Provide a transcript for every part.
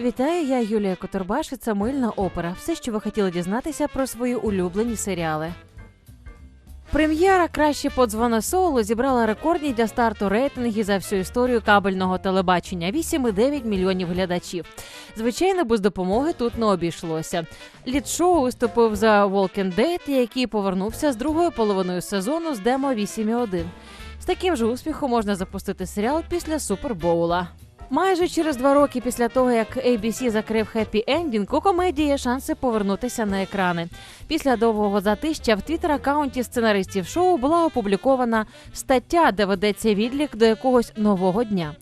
Вітаю, я Юлія Котурбаш і це мильна опера. Все, що ви хотіли дізнатися про свої улюблені серіали. Прем'єра краще подзвони Соулу зібрала рекордні для старту рейтинги за всю історію кабельного телебачення 8,9 мільйонів глядачів. Звичайно, без допомоги тут не обійшлося. Лід шоу виступив за Walking Dead, який повернувся з другою половиною сезону з демо 8,1. З таким же успіхом можна запустити серіал після Супербоула. Майже через два роки після того, як ABC закрив хеппі ендінг, у комедії шанси повернутися на екрани. Після довгого затища в твіттер-аккаунті сценаристів шоу була опублікована стаття, де ведеться відлік до якогось нового дня.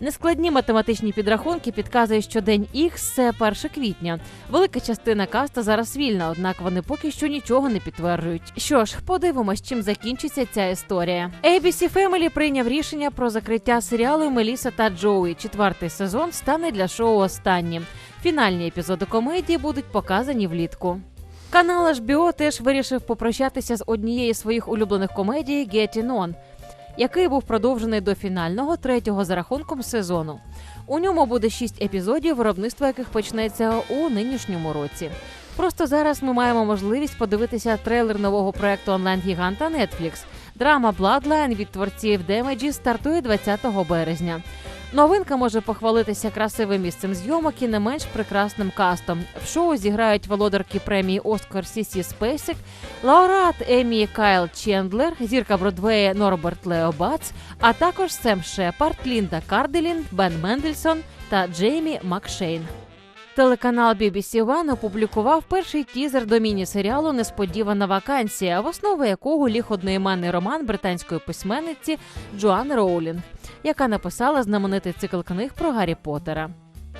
Нескладні математичні підрахунки підказують, що день Х – це 1 квітня. Велика частина каста зараз вільна, однак вони поки що нічого не підтверджують. Що ж, подивимось, чим закінчиться ця історія. ABC Family прийняв рішення про закриття серіалу Меліса та Джоуі. Четвертий сезон стане для шоу останнім. Фінальні епізоди комедії будуть показані влітку. Канал HBO теж вирішив попрощатися з однією з своїх улюблених комедій Getting On, який був продовжений до фінального третього за рахунком сезону. У ньому буде шість епізодів, виробництво яких почнеться у нинішньому році. Просто зараз ми маємо можливість подивитися трейлер нового проекту онлайн-гіганта Netflix. Драма Bloodline від творців Damages стартує 20 березня. Новинка може похвалитися красивим місцем зйомок і не менш прекрасним кастом. В шоу зіграють володарки премії Оскар Сісі Спейсик, лауреат Емі Кайл Чендлер, зірка Бродвея Норберт Лео Бац, а також Сем Шепард, Лінда Карделін, Бен Мендельсон та Джеймі Макшейн. Телеканал BBC One опублікував перший тізер до міні-серіалу Несподівана вакансія, в основу якого ліг одноіменний роман британської письменниці Джоан Роулінг, яка написала знаменитий цикл книг про Гаррі Поттера.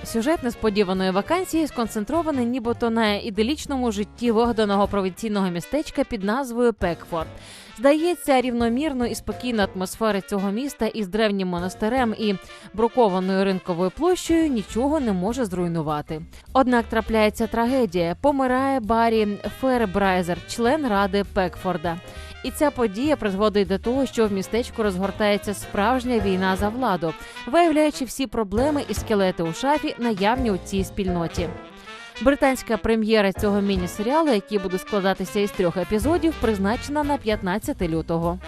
Сюжет несподіваної вакансії сконцентрований нібито на іделічному житті вигаданого провінційного містечка під назвою Пекфорд. Здається, рівномірно і спокійна атмосфера цього міста із древнім монастирем і брукованою ринковою площею нічого не може зруйнувати. Однак трапляється трагедія. Помирає Баррі Фербрайзер, член ради Пекфорда. І ця подія призводить до того, що в містечку розгортається справжня війна за владу, виявляючи всі проблеми і скелети у шафі, наявні у цій спільноті. Британська прем'єра цього міні-серіалу, який буде складатися із трьох епізодів, призначена на 15 лютого.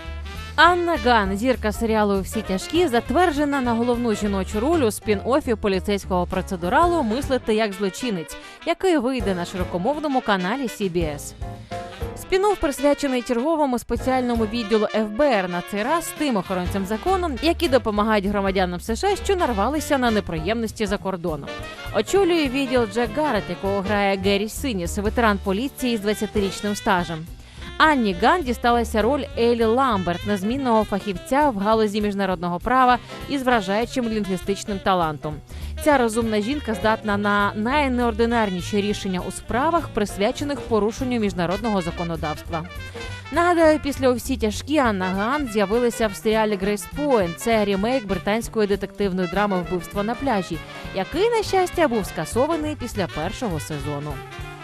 Анна Ган, зірка серіалу Всі тяжкі, затверджена на головну жіночу роль у спін-офі поліцейського процедуралу Мислити як злочинець, який вийде на широкомовному каналі CBS. Спінов присвячений черговому спеціальному відділу ФБР на цей раз тим охоронцям закону, які допомагають громадянам США, що нарвалися на неприємності за кордоном. Очолює відділ Джек Гаррет, якого грає Геррі Синіс, ветеран поліції з 20-річним стажем. Анні Ган дісталася роль Елі Ламберт, незмінного фахівця в галузі міжнародного права із вражаючим лінгвістичним талантом. Ця розумна жінка здатна на найнеординарніші рішення у справах, присвячених порушенню міжнародного законодавства. Нагадаю, після усі тяжкі Анна Ган з'явилася в серіалі Грейс Пойнт. Це рімейк британської детективної драми Вбивство на пляжі, який, на щастя, був скасований після першого сезону.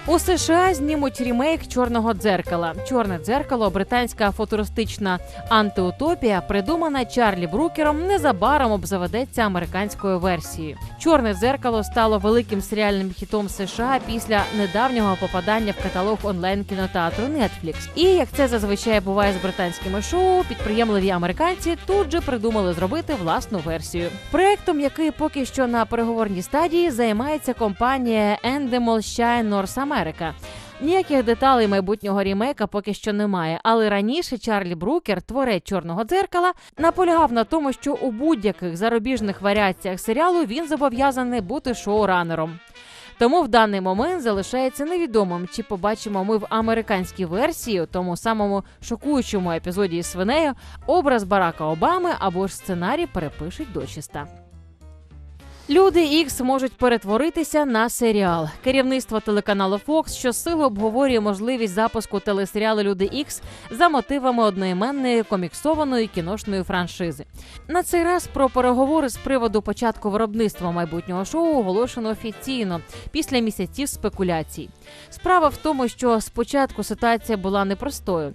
У США знімуть рімейк чорного дзеркала. Чорне дзеркало, британська футуристична антиутопія, придумана Чарлі Брукером, незабаром обзаведеться американською версією. Чорне дзеркало стало великим серіальним хітом США після недавнього попадання в каталог онлайн кінотеатру Netflix. І як це зазвичай буває з британськими шоу, підприємливі американці тут же придумали зробити власну версію. Проектом, який поки що на переговорній стадії, займається компанія Endemol Shine North. Ніяких деталей майбутнього рімейка поки що немає, але раніше Чарлі Брукер, творець чорного дзеркала, наполягав на тому, що у будь-яких зарубіжних варіаціях серіалу він зобов'язаний бути шоуранером. Тому в даний момент залишається невідомим, чи побачимо ми в американській версії, тому самому шокуючому епізоді із свинею, образ Барака Обами або ж сценарій перепишуть дочиста. Люди Ікс можуть перетворитися на серіал. Керівництво телеканалу Fox щосили обговорює можливість запуску телесеріалу Люди Ікс за мотивами одноіменної коміксованої кіношної франшизи. На цей раз про переговори з приводу початку виробництва майбутнього шоу оголошено офіційно після місяців спекуляцій. Справа в тому, що спочатку ситуація була непростою.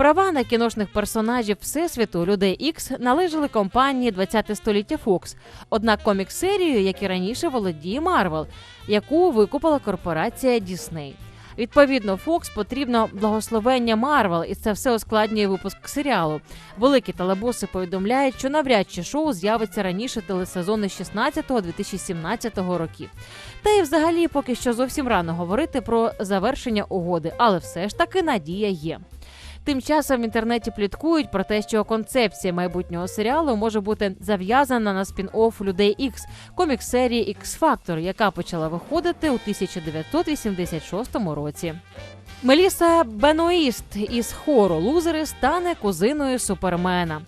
Права на кіношних персонажів Всесвіту людей Ікс належали компанії 20 століття Fox. Однак комікс-серією, як і раніше, володіє Марвел, яку викупила корпорація Дісней. Відповідно, Fox потрібно благословення Марвел, і це все ускладнює випуск серіалу. Великі телебоси повідомляють, що навряд чи шоу з'явиться раніше телесезони 16-2017 років. Та й взагалі поки що зовсім рано говорити про завершення угоди, але все ж таки надія є. Тим часом в інтернеті пліткують про те, що концепція майбутнього серіалу може бути зав'язана на спін-офф людей Ікс комікс серії X Factor, яка почала виходити у 1986 році. Меліса Беноїст із хору Лузери стане кузиною Супермена.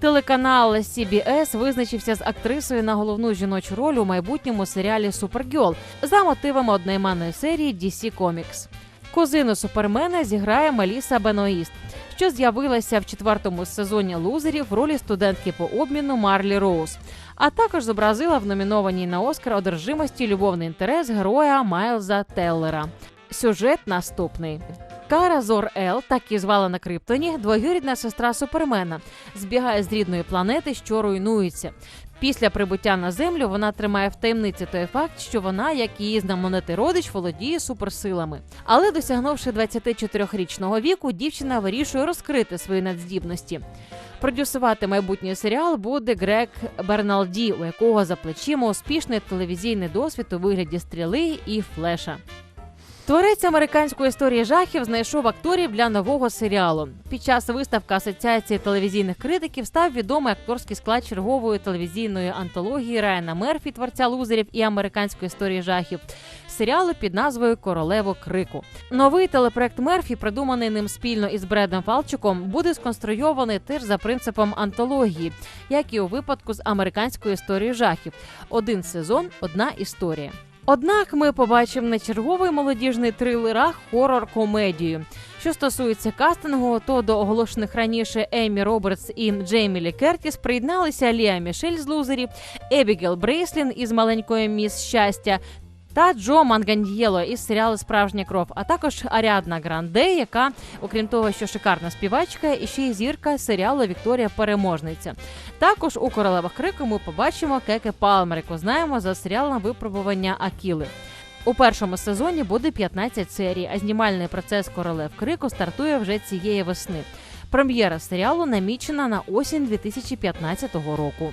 Телеканал CBS визначився з актрисою на головну жіночу роль у майбутньому серіалі Супергьол за мотивами одноіменної серії DC Comics. Кузину Супермена зіграє Маліса Беноїст, що з'явилася в четвертому сезоні лузерів в ролі студентки по обміну Марлі Роуз, а також зобразила в номінованій на Оскар одержимості любовний інтерес героя Майлза Теллера. Сюжет наступний. Кара Зор Ел, так і звала на Криптоні, двоюрідна сестра Супермена, збігає з рідної планети, що руйнується. Після прибуття на землю вона тримає в таємниці той факт, що вона, як її знаменитий родич, володіє суперсилами. Але досягнувши 24-річного віку, дівчина вирішує розкрити свої надздібності. Продюсувати майбутній серіал буде Грег Берналді, у якого за плечима успішний телевізійний досвід у вигляді стріли і флеша. Творець американської історії жахів знайшов акторів для нового серіалу. Під час виставки Асоціації телевізійних критиків став відомий акторський склад чергової телевізійної антології Райана Мерфі, творця лузерів і американської історії жахів. Серіалу під назвою Королево Крику. Новий телепроект Мерфі, придуманий ним спільно із Бредом Фалчуком, буде сконструйований теж за принципом антології, як і у випадку з американської історії жахів. Один сезон, одна історія. Однак ми побачимо не черговий молодіжний трилерах хорор-комедію. Що стосується кастингу, то до оголошених раніше Емі Робертс і Джеймі Кертіс приєдналися Ліа Мішель з лузерів, Ебігел Брейслін із маленької міс щастя. Та Джо Мангандієло із серіалу Справжня кров, а також Аріадна Гранде, яка, окрім того, що шикарна співачка, і ще й зірка серіалу Вікторія Переможниця. Також у королевах крику ми побачимо Кеке Палмер, яку знаємо за серіалом випробування Акіли. У першому сезоні буде 15 серій, а знімальний процес королев крику стартує вже цієї весни. Прем'єра серіалу намічена на осінь 2015 року.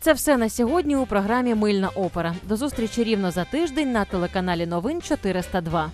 Це все на сьогодні у програмі Мильна опера. До зустрічі рівно за тиждень на телеканалі Новин 402.